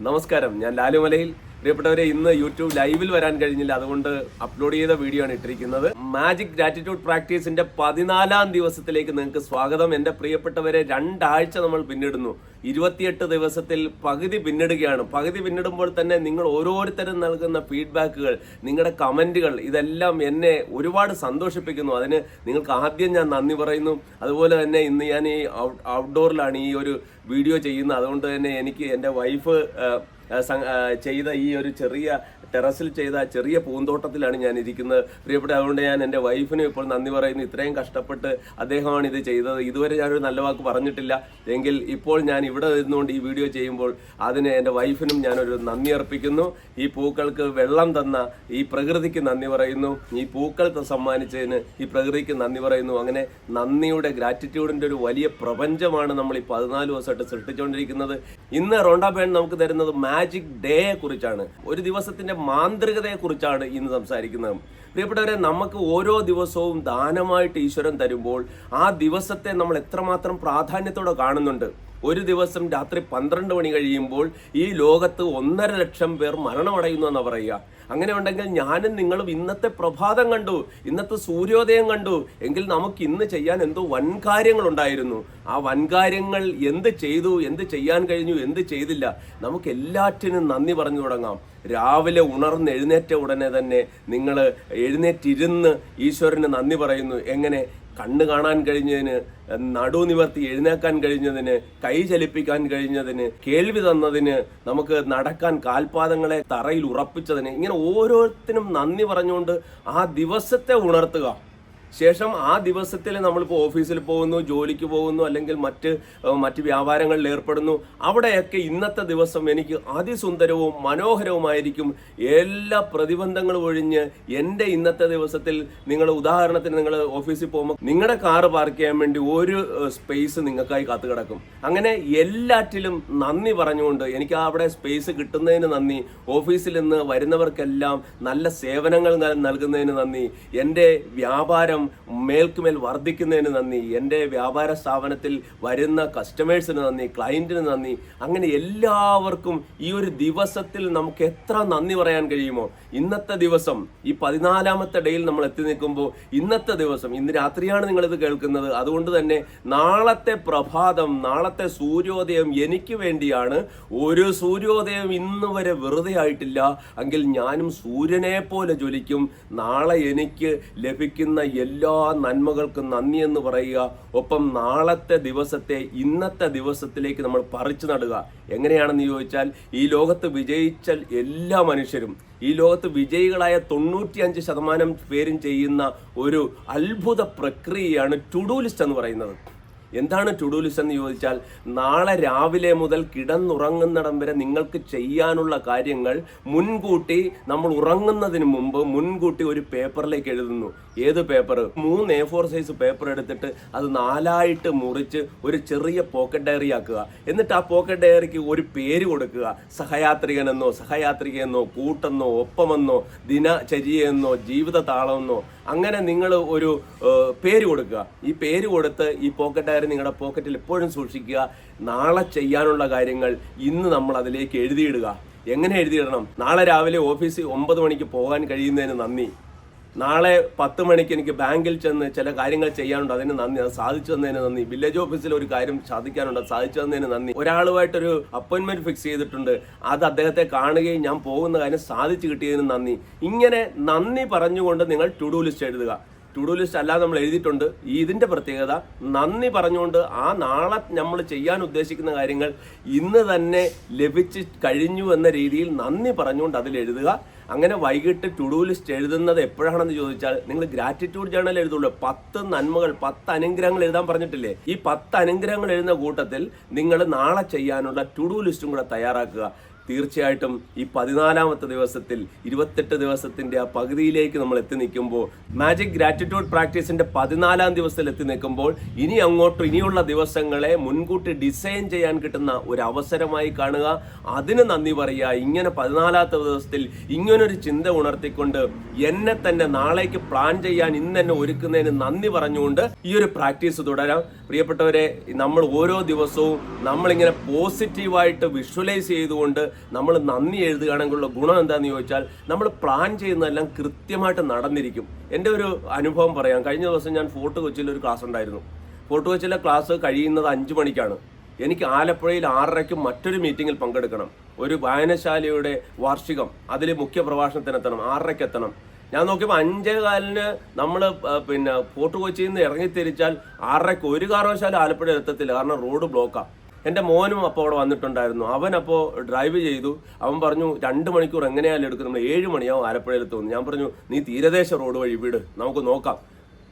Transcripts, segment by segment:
നമസ്കാരം. ഞാൻ ലാലുമലയിൽ പ്രിയപ്പെട്ടവരെ ഇന്ന് യൂട്യൂബ് ലൈവിൽ വരാൻ കഴിഞ്ഞില്ല. അതുകൊണ്ട് അപ്ലോഡ് ചെയ്ത വീഡിയോ ആണ് ഇട്ടിരിക്കുന്നത്. മാജിക് ഗ്രാറ്റിറ്റ്യൂഡ് പ്രാക്ടീസിന്റെ പതിനാലാം ദിവസത്തിലേക്ക് നിങ്ങൾക്ക് സ്വാഗതം. എന്റെ പ്രിയപ്പെട്ടവരെ രണ്ടാഴ്ച നമ്മൾ പിന്നിടുന്നു. ഇരുപത്തിയെട്ട് ദിവസത്തിൽ പകുതി പിന്നിടുകയാണ്. പകുതി പിന്നിടുമ്പോൾ തന്നെ നിങ്ങൾ ഓരോരുത്തരും നൽകുന്ന ഫീഡ്ബാക്കുകൾ നിങ്ങളുടെ കമന്റുകൾ ഇതെല്ലാം എന്നെ ഒരുപാട് സന്തോഷിപ്പിക്കുന്നു. അതിന് നിങ്ങൾക്ക് ആദ്യം ഞാൻ നന്ദി പറയുന്നു. അതുപോലെ തന്നെ ഇന്ന് ഞാൻ ഈ ഔട്ട്ഡോറിലാണ് ഈ ഒരു വീഡിയോ ചെയ്യുന്നത്. അതുകൊണ്ട് തന്നെ എനിക്ക് എന്റെ വൈഫ് ചെയ്ത ഈ ഒരു ചെറിയ ടെറസിൽ ചെയ്ത ചെറിയ പൂന്തോട്ടത്തിലാണ് ഞാൻ ഇരിക്കുന്നത് പ്രിയപ്പെട്ട അതുകൊണ്ട് ഞാൻ എന്റെ വൈഫിനും ഇപ്പോൾ നന്ദി പറയുന്നു. ഇത്രയും കഷ്ടപ്പെട്ട് അദ്ദേഹമാണ് ഇത് ചെയ്തത്. ഇതുവരെ ഞാനൊരു നല്ല വാക്ക് പറഞ്ഞിട്ടില്ല. എങ്കിൽ ഇപ്പോൾ ഞാൻ ഇവിടെ നിന്നുകൊണ്ട് ഈ വീഡിയോ ചെയ്യുമ്പോൾ അതിന് എന്റെ വൈഫിനും ഞാനൊരു നന്ദി അർപ്പിക്കുന്നു. ഈ പൂക്കൾക്ക് വെള്ളം തന്ന ഈ പ്രകൃതിക്ക് നന്ദി പറയുന്നു. ഈ പൂക്കൾ സമ്മാനിച്ചതിന് ഈ പ്രകൃതിക്ക് നന്ദി പറയുന്നു. അങ്ങനെ നന്ദിയുടെ ഗ്രാറ്റിറ്റ്യൂഡിന്റെ ഒരു വലിയ പ്രപഞ്ചമാണ് നമ്മൾ ഈ പതിനാല് ദിവസമായിട്ട് സൃഷ്ടിച്ചുകൊണ്ടിരിക്കുന്നത്. ഇന്ന് റോണ്ടാബേൺ നമുക്ക് തരുന്നത് മാജിക് ഡേയെ കുറിച്ചാണ്. ഒരു ദിവസത്തിന്റെ മാന്ത്രികതയെ കുറിച്ചാണ് ഇന്ന് സംസാരിക്കുന്നത്. പ്രിയപ്പെട്ടവരെ നമുക്ക് ഓരോ ദിവസവും ദാനമായിട്ട് ഈശ്വരൻ തരുമ്പോൾ ആ ദിവസത്തെ നമ്മൾ എത്രമാത്രം പ്രാധാന്യത്തോടെ കാണുന്നുണ്ട്? ഒരു ദിവസം രാത്രി പന്ത്രണ്ട് മണി കഴിയുമ്പോൾ ഈ ലോകത്ത് ഒന്നര ലക്ഷം പേർ മരണമടയുന്നു എന്നാ പറയുക. അങ്ങനെ ഉണ്ടെങ്കിൽ ഞാനും നിങ്ങളും ഇന്നത്തെ പ്രഭാതം കണ്ടു ഇന്നത്തെ സൂര്യോദയം കണ്ടു. എങ്കിൽ നമുക്ക് ഇന്ന് ചെയ്യാൻ എന്തോ വൻകാര്യങ്ങൾ ഉണ്ടായിരുന്നു ആ വൻകാര്യങ്ങൾ എന്ത് ചെയ്തു എന്ത് ചെയ്യാൻ കഴിഞ്ഞു എന്ത് ചെയ്തില്ല നമുക്ക് എല്ലാറ്റിനും നന്ദി പറഞ്ഞു തുടങ്ങാം. രാവിലെ ഉണർന്ന് എഴുന്നേറ്റ ഉടനെ തന്നെ നിങ്ങൾ എഴുന്നേറ്റിരുന്ന് ഈശ്വരന് നന്ദി പറയുന്നു. എങ്ങനെ? കണ്ണ് കാണാൻ കഴിഞ്ഞതിന് നടു നിവർത്തി എഴുന്നേക്കാൻ കഴിഞ്ഞതിന് കൈ ചലിപ്പിക്കാൻ കഴിഞ്ഞതിന് കേൾവി തന്നതിന് നമുക്ക് നടക്കാൻ കാൽപാദങ്ങളെ തറയിൽ ഉറപ്പിച്ചതിന് ഇങ്ങനെ ഓരോരുത്തരും നന്ദി പറഞ്ഞുകൊണ്ട് ആ ദിവസത്തെ ഉണർത്തുക. ശേഷം ആ ദിവസത്തിൽ നമ്മളിപ്പോൾ ഓഫീസിൽ പോകുന്നു ജോലിക്ക് പോകുന്നു അല്ലെങ്കിൽ മറ്റ് മറ്റ് വ്യാപാരങ്ങളിൽ ഏർപ്പെടുന്നു. അവിടെയൊക്കെ ഇന്നത്തെ ദിവസം എനിക്ക് അതിസുന്ദരവും മനോഹരവുമായിരിക്കും. എല്ലാ പ്രതിബന്ധങ്ങളും ഒഴിഞ്ഞ് എന്റെ ഇന്നത്തെ ദിവസത്തിൽ നിങ്ങൾ ഉദാഹരണത്തിന് നിങ്ങൾ ഓഫീസിൽ പോകുമ്പോൾ നിങ്ങളുടെ കാറ് പാർക്ക് ചെയ്യാൻ വേണ്ടി ഒരു സ്പേസ് നിങ്ങൾക്കായി കാത്തു കിടക്കും അങ്ങനെ എല്ലാറ്റിലും നന്ദി പറഞ്ഞുകൊണ്ട് എനിക്ക് അവിടെ സ്പേസ് കിട്ടുന്നതിന് നന്ദി ഓഫീസിൽ നിന്ന് വരുന്നവർക്കെല്ലാം നല്ല സേവനങ്ങൾ നൽകുന്നതിന് നന്ദി എന്റെ വ്യാപാരം മേൽക്കുമേൽ വർദ്ധിക്കുന്നതിന് നന്ദി. എന്റെ വ്യാപാര സ്ഥാപനത്തിൽ വരുന്ന കസ്റ്റമേഴ്സിന് നന്ദി ക്ലയന്റിന് നന്ദി. അങ്ങനെ എല്ലാവർക്കും ഈ ഒരു ദിവസത്തിൽ നമുക്ക് എത്ര നന്ദി പറയാൻ കഴിയുമോ? ഇന്നത്തെ ദിവസം ഈ പതിനാലാമത്തെ ഡേയിൽ നമ്മൾ എത്തി നിൽക്കുമ്പോൾ ഇന്നത്തെ ദിവസം ഇന്ന് രാത്രിയാണ് നിങ്ങളിത് കേൾക്കുന്നത്. അതുകൊണ്ട് തന്നെ നാളത്തെ പ്രഭാതം നാളത്തെ സൂര്യോദയം എനിക്ക് വേണ്ടിയാണ്. ഒരു സൂര്യോദയം ഇന്ന് വരെ വെറുതെ ആയിട്ടില്ല. എങ്കിൽ ഞാനും സൂര്യനെ പോലെ ജ്വലിക്കും. നാളെ എനിക്ക് ലഭിക്കുന്ന എല്ലാ നന്മകൾക്കും നന്ദി എന്ന് പറയുക. ഒപ്പം നാളത്തെ ദിവസത്തെ ഇന്നത്തെ ദിവസത്തിലേക്ക് നമ്മൾ പറിച്ചു നടുക. എങ്ങനെയാണെന്ന് ചോദിച്ചാൽ ഈ ലോകത്ത് വിജയിച്ച എല്ലാ മനുഷ്യരും ഈ ലോകത്ത് വിജയികളായ തൊണ്ണൂറ്റിയഞ്ച് ശതമാനം പേരും ചെയ്യുന്ന ഒരു അത്ഭുത പ്രക്രിയയാണ് ടുഡു ലിസ്റ്റ് എന്ന് പറയുന്നത്. എന്താണ് ടുഡു ലിസ്റ്റ് എന്ന് ചോദിച്ചാൽ നാളെ രാവിലെ മുതൽ കിടന്നുറങ്ങുന്നിടം വരെ നിങ്ങൾക്ക് ചെയ്യാനുള്ള കാര്യങ്ങൾ മുൻകൂട്ടി നമ്മൾ ഉറങ്ങുന്നതിന് മുമ്പ് മുൻകൂട്ടി ഒരു പേപ്പറിലേക്ക് എഴുതുന്നു. ഏത് പേപ്പർ? മൂന്ന് എ ഫോർ സൈസ് പേപ്പർ എടുത്തിട്ട് അത് നാലായിട്ട് മുറിച്ച് ഒരു ചെറിയ പോക്കറ്റ് ഡയറി ആക്കുക. എന്നിട്ട് ആ പോക്കറ്റ് ഡയറിക്ക് ഒരു പേര് കൊടുക്കുക. സഹയാത്രികനെന്നോ സഹയാത്രികയെന്നോ കൂട്ടെന്നോ ഒപ്പമെന്നോ ദിനചര്യയെന്നോ ജീവിത താളമെന്നോ അങ്ങനെ നിങ്ങൾ ഒരു പേര് കൊടുക്കുക. ഈ പേര് കൊടുത്ത് ഈ പോക്കറ്റ് ഡയറി നിങ്ങളുടെ പോക്കറ്റിൽ എപ്പോഴും സൂക്ഷിക്കുക. നാളെ ചെയ്യാനുള്ള കാര്യങ്ങൾ ഇന്ന് നമ്മൾ അതിലേക്ക് എഴുതിയിടുക. എങ്ങനെ എഴുതിയിടണം? നാളെ രാവിലെ ഓഫീസിൽ ഒമ്പത് മണിക്ക് പോകാൻ കഴിയുന്നതിന് നന്ദി. നാളെ പത്ത് മണിക്ക് എനിക്ക് ബാങ്കിൽ ചെന്ന് ചില കാര്യങ്ങൾ ചെയ്യാനുണ്ട്. അതിന് നന്ദി. അത് സാധിച്ചു തന്നതിന് നന്ദി. വില്ലേജ് ഓഫീസിൽ ഒരു കാര്യം സാധിക്കാനുണ്ട്. സാധിച്ചു തന്നതിന് നന്ദി. ഒരാളുമായിട്ടൊരു അപ്പോയിന്റ്മെന്റ് ഫിക്സ് ചെയ്തിട്ടുണ്ട്. അത് അദ്ദേഹത്തെ കാണുകയും ഞാൻ പോകുന്ന കാര്യം സാധിച്ചു കിട്ടിയതിന് നന്ദി. ഇങ്ങനെ നന്ദി പറഞ്ഞുകൊണ്ട് നിങ്ങൾ ടു ഡു ലിസ്റ്റ് എഴുതുക. ടു ഡു ലിസ്റ്റ് അല്ലാതെ നമ്മൾ എഴുതിയിട്ടുണ്ട്. ഈ ഇതിന്റെ പ്രത്യേകത നന്ദി പറഞ്ഞുകൊണ്ട് ആ നാളെ നമ്മൾ ചെയ്യാൻ ഉദ്ദേശിക്കുന്ന കാര്യങ്ങൾ ഇന്ന് തന്നെ ലഭിച്ച് കഴിഞ്ഞു എന്ന രീതിയിൽ നന്ദി പറഞ്ഞുകൊണ്ട് അതിൽ എഴുതുക. അങ്ങനെ വൈകിട്ട് ടുഡു ലിസ്റ്റ് എഴുതുന്നത് എപ്പോഴാണെന്ന് ചോദിച്ചാൽ നിങ്ങൾ ഗ്രാറ്റിറ്റ്യൂഡ് ജേണൽ എഴുതുള്ളൂ. പത്ത് നന്മകൾ പത്ത് അനുഗ്രഹങ്ങൾ എഴുതാൻ പറഞ്ഞിട്ടില്ലേ? ഈ പത്ത് അനുഗ്രഹങ്ങൾ എഴുതുന്ന കൂട്ടത്തിൽ നിങ്ങൾ നാളെ ചെയ്യാനുള്ള ടുഡു ലിസ്റ്റും കൂടെ തയ്യാറാക്കുക. തീർച്ചയായിട്ടും ഈ പതിനാലാമത്തെ ദിവസത്തിൽ ഇരുപത്തെട്ട് ദിവസത്തിന്റെ ആ പകുതിയിലേക്ക് നമ്മൾ എത്തി നിൽക്കുമ്പോൾ മാജിക് ഗ്രാറ്റിറ്റ്യൂഡ് പ്രാക്ടീസിന്റെ പതിനാലാം ദിവസത്തിൽ എത്തി നിൽക്കുമ്പോൾ ഇനി അങ്ങോട്ട് ഇനിയുള്ള ദിവസങ്ങളെ മുൻകൂട്ടി ഡിസൈൻ ചെയ്യാൻ കിട്ടുന്ന ഒരു അവസരമായി കാണുക. അതിന് നന്ദി പറയുക. ഇങ്ങനെ പതിനാലാമത്തെ ദിവസത്തിൽ ഇങ്ങനൊരു ചിന്ത ഉണർത്തിക്കൊണ്ട് എന്നെ തന്നെ നാളേക്ക് പ്ലാൻ ചെയ്യാൻ ഇന്ന് തന്നെ ഒരുക്കുന്നതിന് നന്ദി പറഞ്ഞുകൊണ്ട് ഈ ഒരു പ്രാക്ടീസ് തുടരാം. പ്രിയപ്പെട്ടവരെ നമ്മൾ ഓരോ ദിവസവും നമ്മളിങ്ങനെ പോസിറ്റീവായിട്ട് വിഷ്വലൈസ് ചെയ്തുകൊണ്ട് നമ്മൾ നന്ദി എഴുതുകയാണെങ്കിലുള്ള ഗുണം എന്താണെന്ന് ചോദിച്ചാൽ നമ്മൾ പ്ലാൻ ചെയ്യുന്നതെല്ലാം കൃത്യമായിട്ട് നടന്നിരിക്കും. എന്റെ ഒരു അനുഭവം പറയാം. കഴിഞ്ഞ ദിവസം ഞാൻ ഫോർട്ട് കൊച്ചിയിൽ ഒരു ക്ലാസ് ഉണ്ടായിരുന്നു. ഫോർട്ട് കൊച്ചിയിലെ ക്ലാസ് കഴിയുന്നത് അഞ്ച് മണിക്കാണ്. എനിക്ക് ആലപ്പുഴയിൽ ആറരയ്ക്ക് മറ്റൊരു മീറ്റിങ്ങിൽ പങ്കെടുക്കണം. ഒരു വായനശാലയുടെ വാർഷികം. അതിൽ മുഖ്യ പ്രഭാഷണത്തിനെത്തണം ആറരയ്ക്ക് എത്തണം. ഞാൻ നോക്കിയപ്പോൾ അഞ്ചേ കാലിന് നമ്മൾ പിന്നെ ഫോർട്ട് കൊച്ചിയിൽ നിന്ന് ഇറങ്ങിത്തിരിച്ചാൽ ആറരയ്ക്ക് ഒരു കാരണവശാലും ആലപ്പുഴ എത്തത്തില്ല. കാരണം റോഡ് ബ്ലോക്കാണ് എന്റെ മോനും അപ്പോൾ അവിടെ വന്നിട്ടുണ്ടായിരുന്നു. അവൻ ഡ്രൈവ് ചെയ്തു. അവൻ പറഞ്ഞു രണ്ട് മണിക്കൂർ എങ്ങനെയാലും എടുക്കും. നമ്മൾ ഏഴ് മണിയാവും ആലപ്പുഴയിൽ തോന്നുന്നു ഞാൻ പറഞ്ഞു നീ തീരദേശ റോഡ് വഴി വിട്. നമുക്ക് നോക്കാം.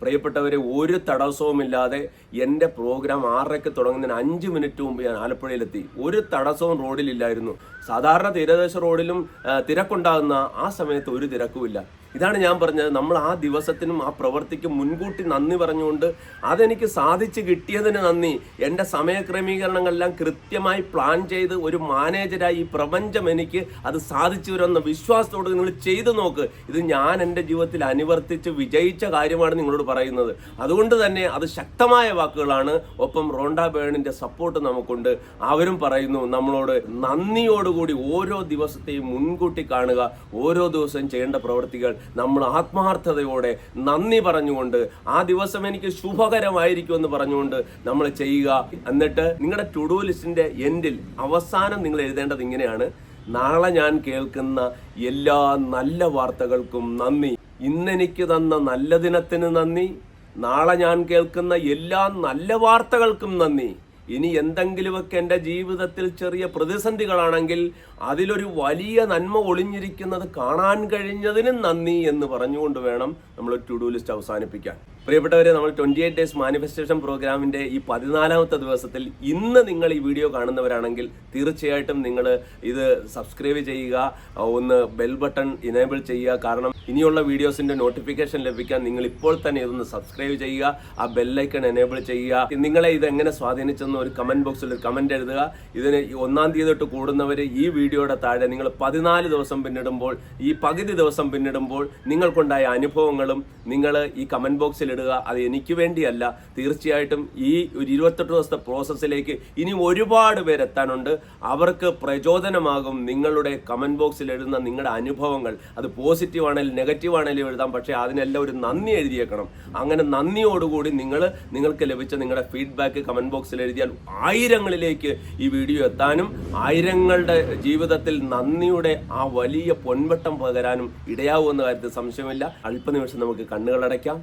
പ്രിയപ്പെട്ടവരെ ഒരു തടസ്സവുമില്ലാതെ എന്റെ പ്രോഗ്രാം ആറരയ്ക്ക് തുടങ്ങുന്നതിന് അഞ്ച് മിനിറ്റ് മുമ്പ് ഞാൻ ആലപ്പുഴയിലെത്തി. ഒരു തടസ്സവും റോഡിലില്ലായിരുന്നു സാധാരണ തീരദേശ റോഡിലും തിരക്കുണ്ടാകുന്ന ആ സമയത്ത് ഒരു തിരക്കുമില്ല. ഇതാണ് ഞാൻ പറഞ്ഞത്. നമ്മൾ ആ ദിവസത്തിനും ആ പ്രവൃത്തിക്കും മുൻകൂട്ടി നന്ദി പറഞ്ഞുകൊണ്ട് അതെനിക്ക് സാധിച്ചു കിട്ടിയതിന് നന്ദി. എന്റെ സമയക്രമീകരണങ്ങളെല്ലാം കൃത്യമായി പ്ലാൻ ചെയ്ത് ഒരു മാനേജരായി ഈ പ്രപഞ്ചം എനിക്ക് അത് സാധിച്ചു വരുമെന്ന വിശ്വാസത്തോട് നിങ്ങൾ ചെയ്തു നോക്ക്. ഇത് ഞാൻ എന്റെ ജീവിതത്തിൽ അനുവർത്തിച്ച് വിജയിച്ച കാര്യമാണ് നിങ്ങളോട് പറയുന്നത്. അതുകൊണ്ട് തന്നെ അത് ശക്തമായ വാക്കുകളാണ്. ഒപ്പം റോണ്ട ബേണിന്റെ സപ്പോർട്ട് നമുക്കുണ്ട്. അവരും പറയുന്നു നമ്മളോട് നന്ദിയോടുകൂടി ഓരോ ദിവസത്തെയും മുൻകൂട്ടി കാണുക. ഓരോ ദിവസവും ചെയ്യേണ്ട പ്രവൃത്തികൾ നമ്മൾ ആത്മാർത്ഥതയോടെ നന്ദി പറഞ്ഞുകൊണ്ട് ആ ദിവസം എനിക്ക് ശുഭകരമായിരിക്കും എന്ന് പറഞ്ഞുകൊണ്ട് നമ്മൾ ചെയ്യുക. എന്നിട്ട് നിങ്ങളുടെ ടു ഡു ലിസ്റ്റിന്റെ എൻഡിൽ അവസാനം നിങ്ങൾ എഴുതേണ്ടത് ഇങ്ങനെയാണ്. നാളെ ഞാൻ കേൾക്കുന്ന എല്ലാ നല്ല വാർത്തകൾക്കും നന്ദി. ഇന്നെനിക്ക് തന്ന നല്ല ദിനത്തിന് നന്ദി. നാളെ ഞാൻ കേൾക്കുന്ന എല്ലാ നല്ല വാർത്തകൾക്കും നന്ദി. ഇനി എന്തെങ്കിലുമൊക്കെ എന്റെ ജീവിതത്തിൽ ചെറിയ പ്രതിസന്ധികളാണെങ്കിൽ അതിലൊരു വലിയ നന്മ ഒളിഞ്ഞിരിക്കുന്നത് കാണാൻ കഴിഞ്ഞതിനും നന്ദി എന്ന് പറഞ്ഞുകൊണ്ട് വേണം നമ്മൾ ടു ഡു ലിസ്റ്റ് അവസാനിപ്പിക്കാൻ. പ്രിയപ്പെട്ടവരെ നമ്മൾ ട്വന്റി എയ്റ്റ് ഡേയ്സ് മാനിഫെസ്റ്റേഷൻ പ്രോഗ്രാമിന്റെ ഈ പതിനാലാമത്തെ ദിവസത്തിൽ ഇന്ന് നിങ്ങൾ ഈ വീഡിയോ കാണുന്നവരാണെങ്കിൽ തീർച്ചയായിട്ടും നിങ്ങൾ ഇത് സബ്സ്ക്രൈബ് ചെയ്യുക ഒന്ന് ബെൽ ബട്ടൺ ഇനേബിൾ ചെയ്യുക. കാരണം ഇനിയുള്ള വീഡിയോസിന്റെ നോട്ടിഫിക്കേഷൻ ലഭിക്കാൻ നിങ്ങൾ ഇപ്പോൾ തന്നെ ഇതൊന്ന് സബ്സ്ക്രൈബ് ചെയ്യുക ആ ബെല്ലൈക്കൺ എനേബിൾ ചെയ്യുക. നിങ്ങളെ ഇത് എങ്ങനെ സ്വാധീനിച്ചെന്ന് ഒരു കമന്റ് ബോക്സിൽ ഒരു കമന്റ് എഴുതുക. ഇതിന് ഒന്നാം തീയതി തൊട്ട് കൂടുന്നവർ ഈ വീഡിയോയുടെ താഴെ നിങ്ങൾ പതിനാല് ദിവസം പിന്നിടുമ്പോൾ ഈ പകുതി ദിവസം പിന്നിടുമ്പോൾ നിങ്ങൾക്കുണ്ടായ അനുഭവങ്ങളും നിങ്ങൾ ഈ കമന്റ് ബോക്സിൽ ഇടുക. അത് എനിക്ക് വേണ്ടിയല്ല തീർച്ചയായിട്ടും ഈ ഒരു ഇരുപത്തെട്ട് ദിവസത്തെ പ്രോസസ്സിലേക്ക് ഇനി ഒരുപാട് പേര് എത്താനുണ്ട്. അവർക്ക് പ്രചോദനമാകും നിങ്ങളുടെ കമന്റ് ബോക്സിൽ എഴുതുന്ന നിങ്ങളുടെ അനുഭവങ്ങൾ. അത് പോസിറ്റീവ് ആണെങ്കിലും നെഗറ്റീവ് ആണെങ്കിലും എഴുതാം പക്ഷേ അതിനെല്ലാം ഒരു നന്ദി എഴുതിയേക്കണം. അങ്ങനെ നന്ദിയോടുകൂടി നിങ്ങൾ നിങ്ങൾക്ക് ലഭിച്ച നിങ്ങളുടെ ഫീഡ്ബാക്ക് കമന്റ് ബോക്സിൽ എഴുതിയാൽ ആയിരങ്ങളിലേക്ക് ഈ വീഡിയോ എത്താനും ആയിരങ്ങളുടെ ജീവിതത്തിൽ നന്ദിയുടെ ആ വലിയ പൊൻവട്ടം പകരാനും ഇടയാവുമെന്ന കാര്യത്തിൽ സംശയമില്ല. അല്പനിമിഷം നമുക്ക് കണ്ണുകളടയ്ക്കാം.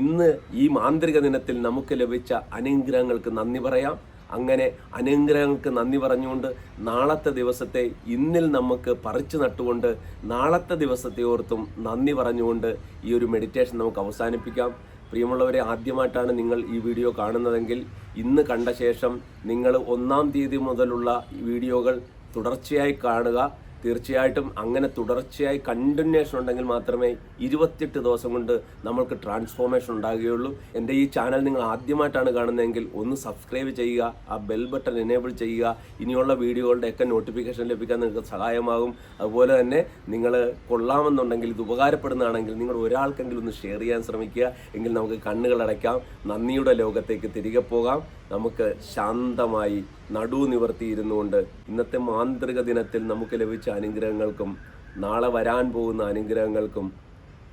ഇന്ന് ഈ മാന്ത്രിക ദിനത്തിൽ നമുക്ക് ലഭിച്ച അനുഗ്രഹങ്ങൾക്ക് നന്ദി പറയാം. അങ്ങനെ അനുഗ്രഹങ്ങൾക്ക് നന്ദി പറഞ്ഞുകൊണ്ട് നാളത്തെ ദിവസത്തെ ഇന്നിൽ നമുക്ക് പറിച്ചു നട്ടുകൊണ്ട് നാളത്തെ ദിവസത്തെ ഓർത്തും നന്ദി പറഞ്ഞുകൊണ്ട് ഈ ഒരു മെഡിറ്റേഷൻ നമുക്ക് അവസാനിപ്പിക്കാം. പ്രിയമുള്ളവരെ ആദ്യമായിട്ടാണ് നിങ്ങൾ ഈ വീഡിയോ കാണുന്നതെങ്കിൽ ഇന്ന് കണ്ട ശേഷം നിങ്ങൾ ഒന്നാം തീയതി മുതലുള്ള വീഡിയോകൾ തുടർച്ചയായി കാണുക. തീർച്ചയായിട്ടും അങ്ങനെ തുടർച്ചയായി കണ്ടിന്യൂഷൻ ഉണ്ടെങ്കിൽ മാത്രമേ ഇരുപത്തിയെട്ട് ദിവസം കൊണ്ട് നമ്മൾക്ക് ട്രാൻസ്ഫോർമേഷൻ ഉണ്ടാകുകയുള്ളൂ. എന്റെ ഈ ചാനൽ നിങ്ങൾ ആദ്യമായിട്ടാണ് കാണുന്നതെങ്കിൽ ഒന്ന് സബ്സ്ക്രൈബ് ചെയ്യുക ആ ബെൽ ബട്ടൺ എനേബിൾ ചെയ്യുക ഇനിയുള്ള വീഡിയോകളുടെയൊക്കെ നോട്ടിഫിക്കേഷൻ ലഭിക്കാൻ നിങ്ങൾക്ക് സഹായമാകും. അതുപോലെ തന്നെ നിങ്ങൾ കൊള്ളാമെന്നുണ്ടെങ്കിൽ ഇത് ഉപകാരപ്പെടുന്നതാണെങ്കിൽ നിങ്ങൾ ഒരാൾക്കെങ്കിലും ഒന്ന് ഷെയർ ചെയ്യാൻ ശ്രമിക്കുക. എങ്കിൽ നമുക്ക് കണ്ണുകൾ അടയ്ക്കാം നന്ദിയുടെ ലോകത്തേക്ക് തിരികെ പോകാം. നമുക്ക് ശാന്തമായി നടു നിവർത്തിയിരുന്നുകൊണ്ട് ഇന്നത്തെ മാന്ത്രിക ദിനത്തിൽ നമുക്ക് ലഭിച്ച അനുഗ്രഹങ്ങൾക്കും നാളെ വരാൻ പോകുന്ന അനുഗ്രഹങ്ങൾക്കും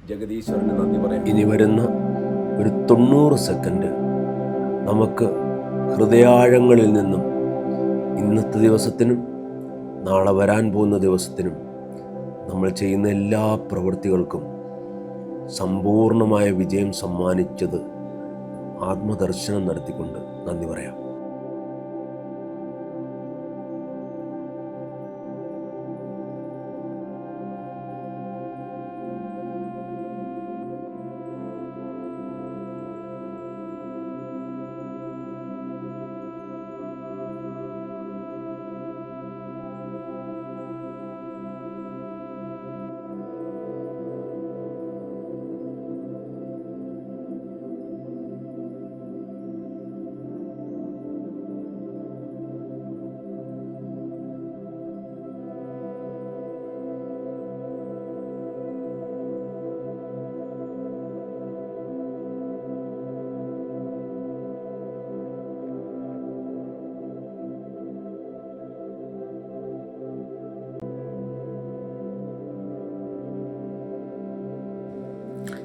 ജഗദീശ്വരന് നന്ദി പറയാം ഇനി വരുന്ന ഒരു തൊണ്ണൂറ് സെക്കൻഡ് നമുക്ക് ഹൃദയാഴങ്ങളിൽ നിന്നും ഇന്നത്തെ ദിവസത്തിനും നാളെ വരാൻ പോകുന്ന ദിവസത്തിനും നമ്മൾ ചെയ്യുന്ന എല്ലാ പ്രവൃത്തികൾക്കും സമ്പൂർണമായ വിജയം സമ്മാനിച്ചത് ആത്മദർശനം നടത്തിക്കൊണ്ട് നന്ദി പറയാം.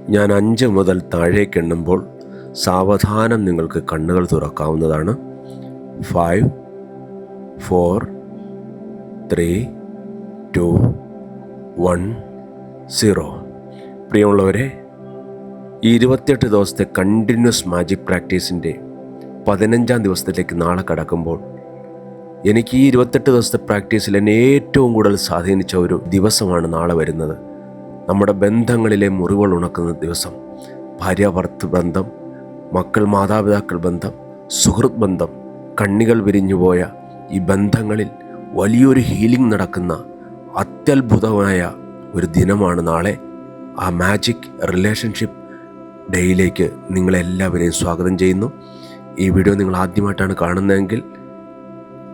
ഞാൻ അഞ്ച് മുതൽ താഴേക്ക് എണ്ണുമ്പോൾ സാവധാനം നിങ്ങൾക്ക് കണ്ണുകൾ തുറക്കാവുന്നതാണ്. Five four three two one zero. പ്രിയമുള്ളവരെ ഈ ഇരുപത്തിയെട്ട് ദിവസത്തെ കണ്ടിന്യൂസ് മാജിക് പ്രാക്ടീസിന്റെ പതിനഞ്ചാം ദിവസത്തിലേക്ക് നാളെ കടക്കുമ്പോൾ എനിക്ക് ഈ ഇരുപത്തെട്ട് ദിവസത്തെ പ്രാക്ടീസിൽ എന്നെ ഏറ്റവും കൂടുതൽ സ്വാധീനിച്ച ഒരു ദിവസമാണ് നാളെ വരുന്നത്. നമ്മുടെ ബന്ധങ്ങളിലെ മുറിവുകൾ ഉണക്കുന്ന ദിവസം ഭാര്യ ഭർത്തൃ ബന്ധം മക്കൾ മാതാപിതാക്കൾ ബന്ധം സുഹൃത്ത് ബന്ധം കണ്ണികൾ വിരിഞ്ഞുപോയ ഈ ബന്ധങ്ങളിൽ വലിയൊരു ഹീലിംഗ് നടക്കുന്ന അത്യത്ഭുതമായ ഒരു ദിനമാണ് നാളെ. ആ മാജിക് റിലേഷൻഷിപ്പ് ഡേയിലേക്ക് നിങ്ങളെല്ലാവരെയും സ്വാഗതം ചെയ്യുന്നു. ഈ വീഡിയോ നിങ്ങൾ ആദ്യമായിട്ടാണ് കാണുന്നതെങ്കിൽ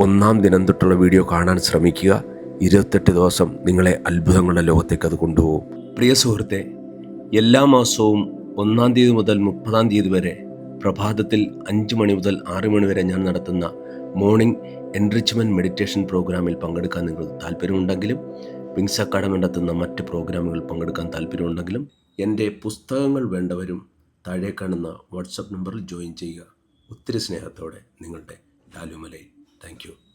ഒന്നാം ദിനം തൊട്ടുള്ള വീഡിയോ കാണാൻ ശ്രമിക്കുക. ഇരുപത്തെട്ട് ദിവസം നിങ്ങളെ അത്ഭുതങ്ങളുടെ ലോകത്തേക്ക് അത് കൊണ്ടുപോകും. പ്രിയ സുഹൃത്തെ എല്ലാ മാസവും ഒന്നാം തീയതി മുതൽ മുപ്പതാം തീയതി വരെ പ്രഭാതത്തിൽ അഞ്ച് മണി മുതൽ ആറ് മണി വരെ ഞാൻ നടത്തുന്ന മോർണിംഗ് എൻറിച്ച്മെന്റ് മെഡിറ്റേഷൻ പ്രോഗ്രാമിൽ പങ്കെടുക്കാൻ നിങ്ങൾക്ക് താല്പര്യമുണ്ടെങ്കിലും വിങ്സ് അക്കാഡമി നടത്തുന്ന മറ്റ് പ്രോഗ്രാമുകൾ പങ്കെടുക്കാൻ താല്പര്യമുണ്ടെങ്കിലും എന്റെ പുസ്തകങ്ങൾ വേണ്ടവരും താഴെ കാണുന്ന വാട്സപ്പ് നമ്പറിൽ ജോയിൻ ചെയ്യുക. ഒത്തിരി സ്നേഹത്തോടെ നിങ്ങളുടെ ലാലുമലയിൽ താങ്ക്